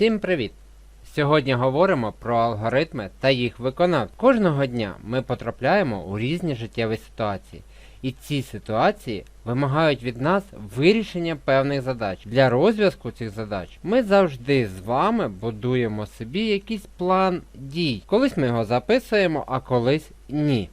Всім привіт! Сьогодні говоримо про алгоритми та їх виконавців. Кожного дня ми потрапляємо у різні життєві ситуації, і ці ситуації вимагають від нас вирішення певних задач. Для розв'язку цих задач ми завжди з вами будуємо собі якийсь план дій. Колись ми його записуємо, а колись ні.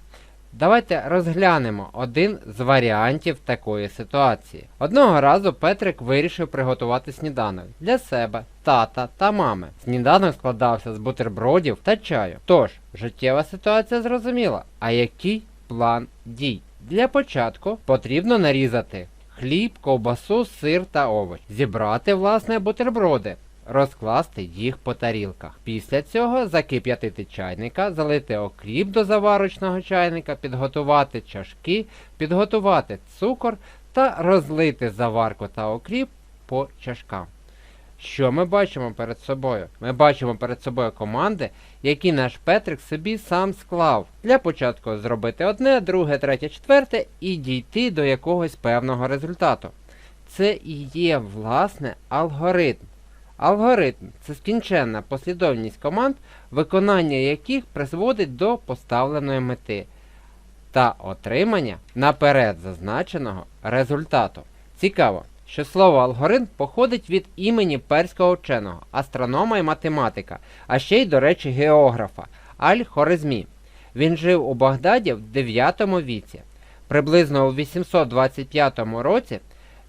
Давайте розглянемо один з варіантів такої ситуації. Одного разу Петрик вирішив приготувати сніданок для себе, тата та мами. Сніданок складався з бутербродів та чаю. Тож, життєва ситуація зрозуміла. А який план дій? Для початку потрібно нарізати хліб, ковбасу, сир та овоч, зібрати власне бутерброди. Розкласти їх по тарілках. Після цього закип'ятити чайника, залити окріп до заварочного чайника, підготувати чашки, підготувати цукор та розлити заварку та окріп по чашкам. Що ми бачимо перед собою? Ми бачимо перед собою команди, які наш Петрик собі сам склав. Для початку зробити одне, друге, третє, четверте і дійти до якогось певного результату. Це і є власне алгоритм. Алгоритм це скінченна послідовність команд, виконання яких призводить до поставленої мети та отримання наперед зазначеного результату. Цікаво, що слово алгоритм походить від імені перського вченого, астронома і математика, а ще й, до речі, географа Аль-Хорезмі. Він жив у Багдаді в 9 віці. Приблизно у 825 році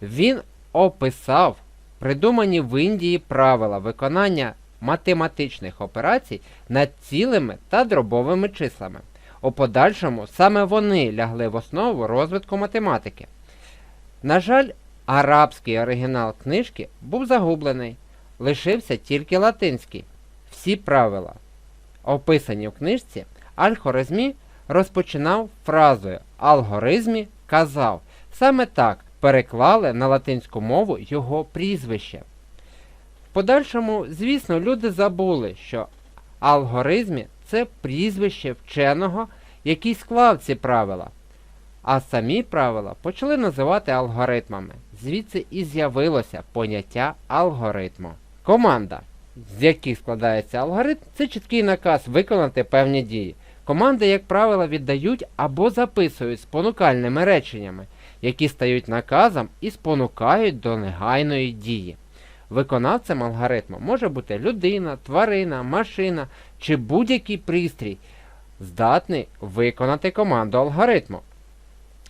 він описав придумані в Індії правила виконання математичних операцій над цілими та дробовими числами. У подальшому саме вони лягли в основу розвитку математики. На жаль, арабський оригінал книжки був загублений, лишився тільки латинський. Всі правила, описані в книжці, Аль-Хорезмі розпочинав фразою Алгоризмі казав. Саме так переклали на латинську мову його прізвище. В подальшому, звісно, люди забули, що алгоризмі це прізвище вченого, який склав ці правила. А самі правила почали називати алгоритмами. Звідси і з'явилося поняття алгоритму. Команда, з яких складається алгоритм, це чіткий наказ виконати певні дії. Команди, як правило, віддають або записують спонукальними реченнями, які стають наказом і спонукають до негайної дії. Виконавцем алгоритму може бути людина, тварина, машина чи будь-який пристрій, здатний виконати команду алгоритму.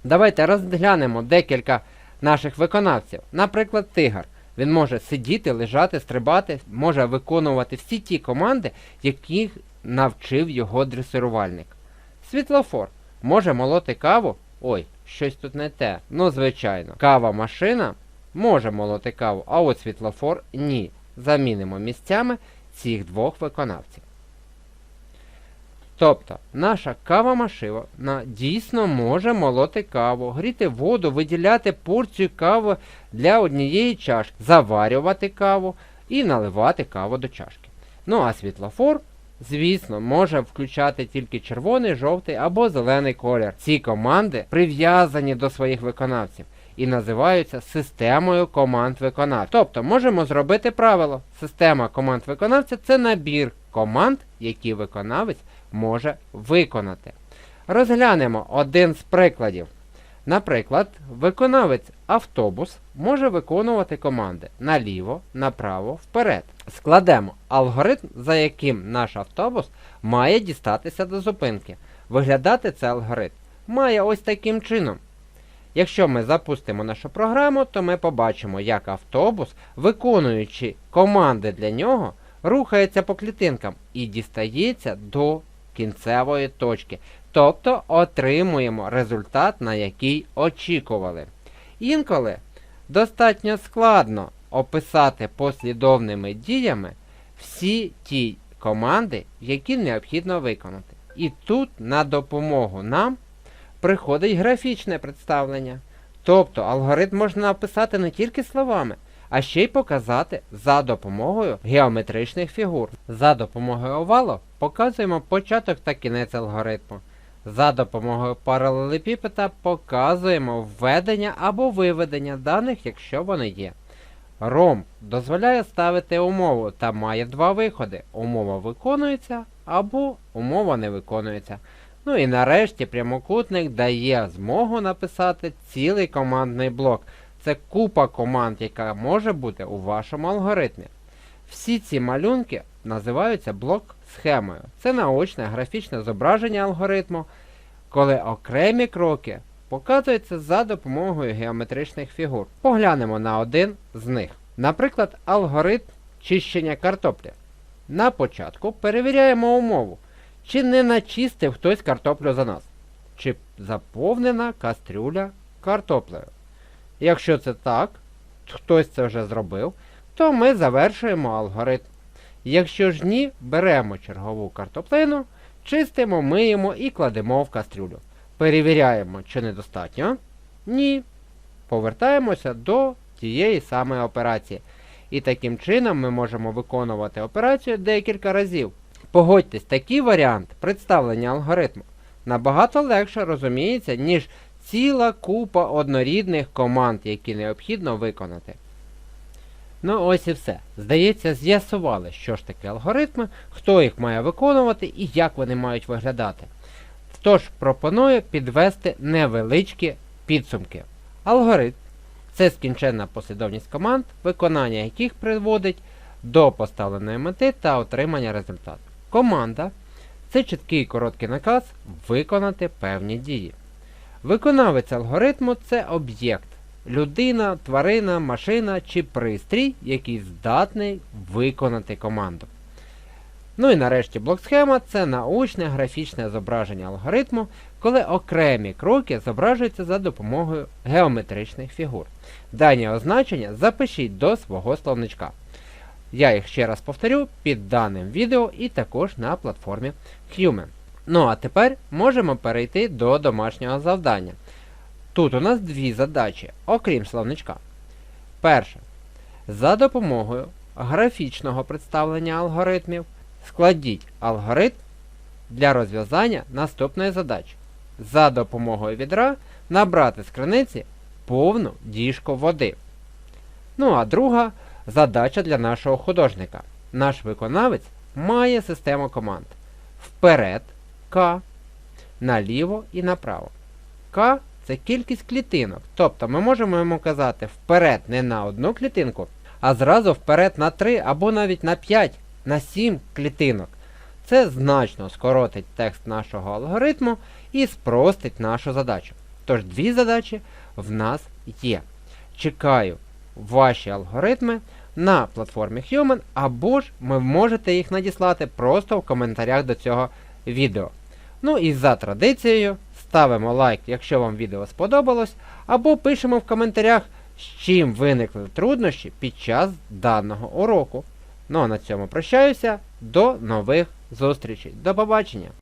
Давайте розглянемо декілька наших виконавців. Наприклад, тигр. Він може сидіти, лежати, стрибати, може виконувати всі ті команди, яких навчив його дресирувальник. Світлофор може молоти каву. Ой, щось тут не те. Ну, звичайно, кава машина може молоти каву, а от світлофор ні. Замінимо місцями цих двох виконавців. Тобто, наша кава-машина дійсно може молоти каву, гріти воду, виділяти порцію кави для однієї чашки, заварювати каву і наливати каву до чашки. Ну а світлофор, звісно, може включати тільки червоний, жовтий або зелений колір. Ці команди прив'язані до своїх виконавців і називаються системою команд виконавців. Тобто можемо зробити правило. Система команд виконавця це набір команд, які виконавець може виконати. Розглянемо один з прикладів. Наприклад, виконавець автобус може виконувати команди наліво, направо, вперед. Складемо алгоритм, за яким наш автобус має дістатися до зупинки. Виглядати цей алгоритм має ось таким чином. Якщо ми запустимо нашу програму, то ми побачимо, як автобус, виконуючи команди для нього, рухається по клітинкам і дістається до кінцевої точки. Тобто отримуємо результат, на який очікували. Інколи достатньо складно описати послідовними діями всі ті команди, які необхідно виконати. І тут на допомогу нам приходить графічне представлення. Тобто алгоритм можна описати не тільки словами, а ще й показати за допомогою геометричних фігур. За допомогою овалу показуємо початок та кінець алгоритму. За допомогою паралелепіпеда показуємо введення або виведення даних, якщо вони є. Ромб дозволяє ставити умову та має два виходи. Умова виконується або умова не виконується. Ну і нарешті прямокутник дає змогу написати цілий командний блок. Це купа команд, яка може бути у вашому алгоритмі. Всі ці малюнки називаються блок-схемою. Це наочне графічне зображення алгоритму, коли окремі кроки показуються за допомогою геометричних фігур. Поглянемо на один з них. Наприклад, алгоритм чищення картоплі. На початку перевіряємо умову, чи не начистив хтось картоплю за нас, чи заповнена кастрюля картоплею. Якщо це так, хтось це вже зробив, то ми завершуємо алгоритм. Якщо ж ні, беремо чергову картоплину, чистимо, миємо і кладемо в кастрюлю. Перевіряємо, чи недостатньо. Ні. Повертаємося до тієї самої операції. І таким чином ми можемо виконувати операцію декілька разів. Погодьтесь, такий варіант представлення алгоритму набагато легше розуміється, ніж ціла купа однорідних команд, які необхідно виконати. Ну ось і все. Здається, з'ясували, що ж таке алгоритми, хто їх має виконувати і як вони мають виглядати. Тож пропоную підвести невеличкі підсумки. Алгоритм це скінченна послідовність команд, виконання яких приводить до поставленої мети та отримання результату. Команда це чіткий короткий наказ виконати певні дії. Виконавець алгоритму це об'єкт, людина, тварина, машина чи пристрій, який здатний виконати команду. Ну і нарешті блок-схема це научне графічне зображення алгоритму, коли окремі кроки зображуються за допомогою геометричних фігур. Дані означення запишіть до свого словничка. Я їх ще раз повторю під даним відео і також на платформі Human. Ну а тепер можемо перейти до домашнього завдання. Тут у нас дві задачі, окрім словничка. Перше. За допомогою графічного представлення алгоритмів складіть алгоритм для розв'язання наступної задачі. За допомогою відра набрати з криниці повну діжку води. Ну а друга задача для нашого художника. Наш виконавець має систему команд. Вперед К, наліво і направо. К це кількість клітинок. Тобто ми можемо йому казати вперед не на одну клітинку, а зразу вперед на 3 або навіть на 5, на 7 клітинок. Це значно скоротить текст нашого алгоритму і спростить нашу задачу. Тож дві задачі в нас є. Чекаю ваші алгоритми на платформі Human, або ж ви можете їх надіслати просто в коментарях до цього відео. Ну і за традицією ставимо лайк, якщо вам відео сподобалось, або пишемо в коментарях, з чим виникли труднощі під час даного уроку. Ну а на цьому прощаюся. До нових зустрічей. До побачення!